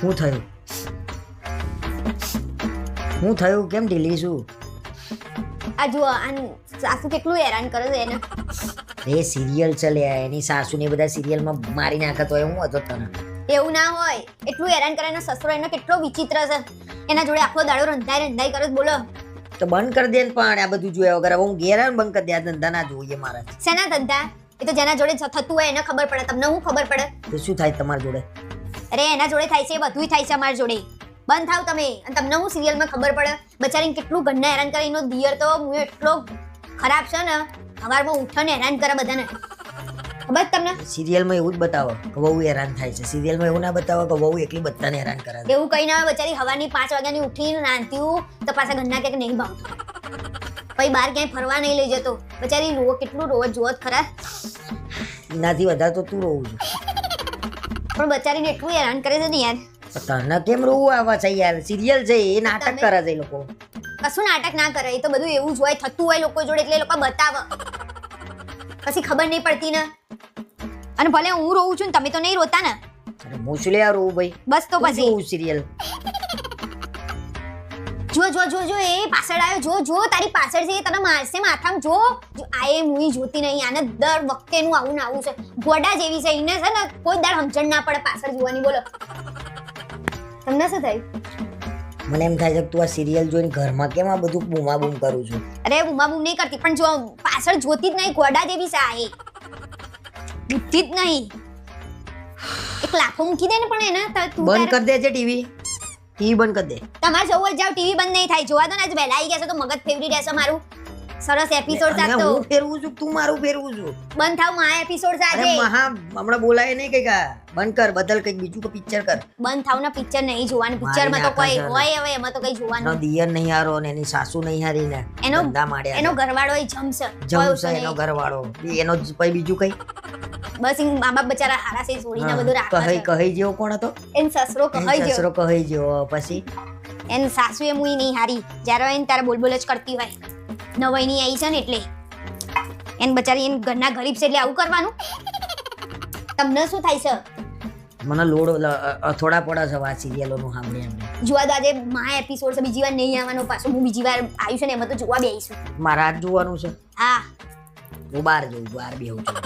શું થયું? શું થયું? કેમ ઢીલી છું? આ જુઓ આ સાસુ કેટલું હેરાન કરે છે એને. એ સિરિયલ ચલે એની સાસુ ને બધા સિરિયલમાં મારી નાખતો હોય હું હતો તને. એવું ના હોય. એટલું હેરાન કરે એનો સસરો એનો કેટલો વિચિત્ર છે. એના જોડે આખો દાડો રંધાય રંધાય કરે બોલો. તો બંધ કરી દે ને પણ આ બધું જોયા વગર. હું ગેરાન બંધ કરી દે આ ધંધા ના જોઈએ મારા શેના ધંધા? એ તો જેના જોડે થતું હોય એને ખબર પડે. તમને હું ખબર પડે? તો શું થાય તમારા જોડે? અરે એના જોડે થાય છે એ બધુંય થાય છે અમારા જોડે. બંધ થાવ તમે. અને તમને હું સિરિયલમાં ખબર પડે બચારીને કેટલું ઘરના હેરાન કરે. એનો દિયર તો હું એટલો ખરાબ છે ને સવારમાં ઉઠાને હેરાન કરે બધાને. ખબર તમને? સિરિયલમાં એવું જ બતાવો કે બહુ હેરાન થાય છે. સિરિયલમાં એવું ના બતાવો કે બહુ એકલી બધાને હેરાન કરે એવું કઈ ના બચારી હવાની પાંચ વાગ્યાની ઉઠીને નાનતી તો પાછા ઘરના ક્યાંક નહીં ભાવતું પછી બહાર ક્યાંય ફરવા નહીં લઈ જતો. બચારી રોવો કેટલું રોજ જોવો જ ખરા. એનાથી વધારે તો તું રોવું છું. પણ બચારીને એટલું હેરાન કરે છે ને યાર. તને કેમ રોવું આવે છે યાર? સિરિયલ છે એ નાટક કરે છે લોકો. કશું નાટક ના કરે એ તો બધું એવું જ હોય થતું હોય લોકો જોડે એટલે લોકો બતાવે. પછી ખબર નહીં પડતી ને. અને ભલે હું રોઉં છું ને તમે તો નહીં રોતા ને. અને હું શું લે રોવું ભાઈ? બસ તો પછી. જોવું સિરિયલ જો જો જો જો એ પાછળ જો જો તારી પાછળ છે તને મારશે માથામાં. જો આ એ મૂવી જોતી નહીં આને દર વખતેનું આવું ને આવું છે. ગોડા જેવી છે એને છે ને કોઈ દર સમજણ ના પડે પાછળ જોવાની બોલો. તમને શું થયું? મને એમ થાય છે તું આ સિરિયલ જોઈને ઘરમાં કેમ આ બધું બૂમા બૂમ કરું છું? અરે બૂમા બૂમ નહીં કરતી પણ જો પાછળ જોતી જ નહીં ગોડા જેવી છે આ એ. બુદ્ધિ જ નહીં. એક લાખો મૂકી દે ને પણ એને તું બંધ કરી દે છે ટીવી. ટીવી બંધ કરી દે. તમારે જવું હોય જાવ ટીવી બંધ નહીં થાય. જોવા દો ને આજ વહેલા આવી ગયા છો તો મગજ ફેવરી રહેશે મારું. સરસ એપિસોડ ચાલતો હું ફેરવું છું તું મારું ફેરવું છું? બંધ થાવમાં એપિસોડ સાથે. મહા હમણાં બોલાય નહીં કઈ કા બંધ કર બદલ કઈ બીજું કો પિક્ચર કર. બંધ થાવ ના પિક્ચર નહીં જોવાનું પિક્ચરમાં તો કોઈ હોય હવે એમાં તો કઈ એનો જોવાનું દિયર નહીં હારો ને એની સાસુ નહીં હારી ને એનો- ધંધા માંડ્યા એનો ઘરવાળો એ જમશે. જમશે એનો. ઘરવાળો. એનો પછી બીજું કઈ? બસ ઈ મા બાપ બચારા હારા છે છોડીને બધું રાખે કહી કહી જેવો કોણ હતો? એન સસરો કહી જેવો સસરો કહી જેવો પછી? એન સાસુ એ મુઈ નહીં હારી. જ્યારે હોય ને ત્યારે બોલ બોલ જ કરતી હોય. નવાઈની આવી છે ને એટલે. એન બચારી એન ઘરના ગરીબ છે એટલે આવું કરવાનું. તમને શું થાય છે? મને લોડ થોડા પડે છે આ સિરિયલોનું સાંભળી એમને. જોવા દો આજે મા એપિસોડ છે બીજી વાર નહીં આવવાનો પાછો હું બીજી વાર આવ્યું છે ને એમાં તો જોવા બેસીશું મારા જોવાનું છે? હા. હું બહાર જઉં બહાર બેહું છું.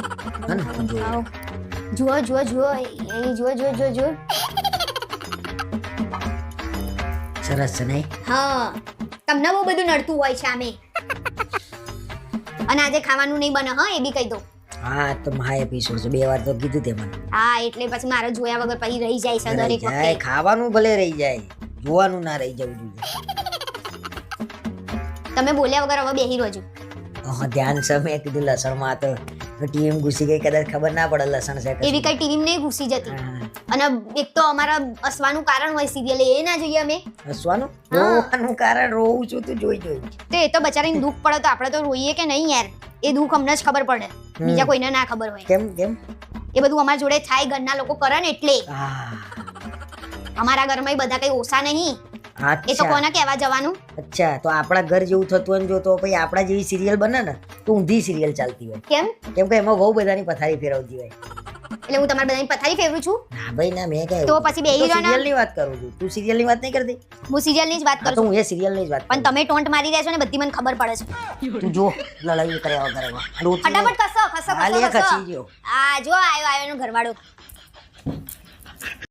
હે ને? હું જોઉં. જુઓ જુઓ જુઓ. એ જુઓ જુઓ જુઓ જુઓ. સરસ છે નહીં? હા. તમને બહુ બધું નડતું હોય છે આમે. અને આજે ખાવાનું નહીં બને હા એ બી કહી દો. હા તો મહા એપિસોડ છે. બે વાર તો કીધું તે મને. હા એટલે પછી મારે જોયા વગર પછી રહી જાય છે દરેક વખતે. ખાવાનું ભલે રહી જાય. જોવાનું ના રહી જવું જોઈએ. તમે બોલ્યા વગર હવે બેહી રહ્યો ધ્યાન છે મેં કીધું લસણમાં તો ટીમ ઘૂસી ગઈ કદાચ ખબર ના પડે લસણ છે એવી કઈ ટીમ નહીં ઘૂસી જતી. અને એક તો અમારા અસવાનું કારણ હોય સિરિયલ એ ના જોઈએ અમે. હસવાનું? રોવાનું કારણ રોવું છું તું જોઈ જોઈ. તો એ તો બચારાને દુઃખ પડે તો આપણે તો રોઈએ કે નહીં યાર? એ દુઃખ અમને જ ખબર પડે. બીજા કોઈને ના ખબર હોય. કેમ કેમ? એ બધું અમારા જોડે થાય ઘરના લોકો કરે ને એટલે. અમારા ઘરમાં બધા કઈ ઓછા નહીં. એ તો કોને કહેવા જવાનું? અચ્છા તો આપણા ઘર જેવું થતું હોય ને જો તો પછી આપણા જેવી સિરિયલ બને ને તો ઊંધી સિરિયલ ચાલતી હોય. કેમ? કેમ કે એમાં બહુ બધાની પથારી ફેરવતી હોય. એટલે હું તમારી બધાની પથારી ફેરવું છું? ના ભાઈ ના મેં કહે તો પછી બે હીરો સિરિયલની વાત કરું છું. તું સિરિયલની વાત નહીં કરતી? હું સિરિયલની જ વાત કરું તો હું એ સિરિયલની જ વાત પણ તમે ટોન્ટ મારી રહ્યા છો ને બધી મને ખબર પડે છે. તું જો લડાઈ કર્યા વગર. ફટાફટ કસો કસો ગયો. આ જો આયો આયો એનો ઘરવાળો.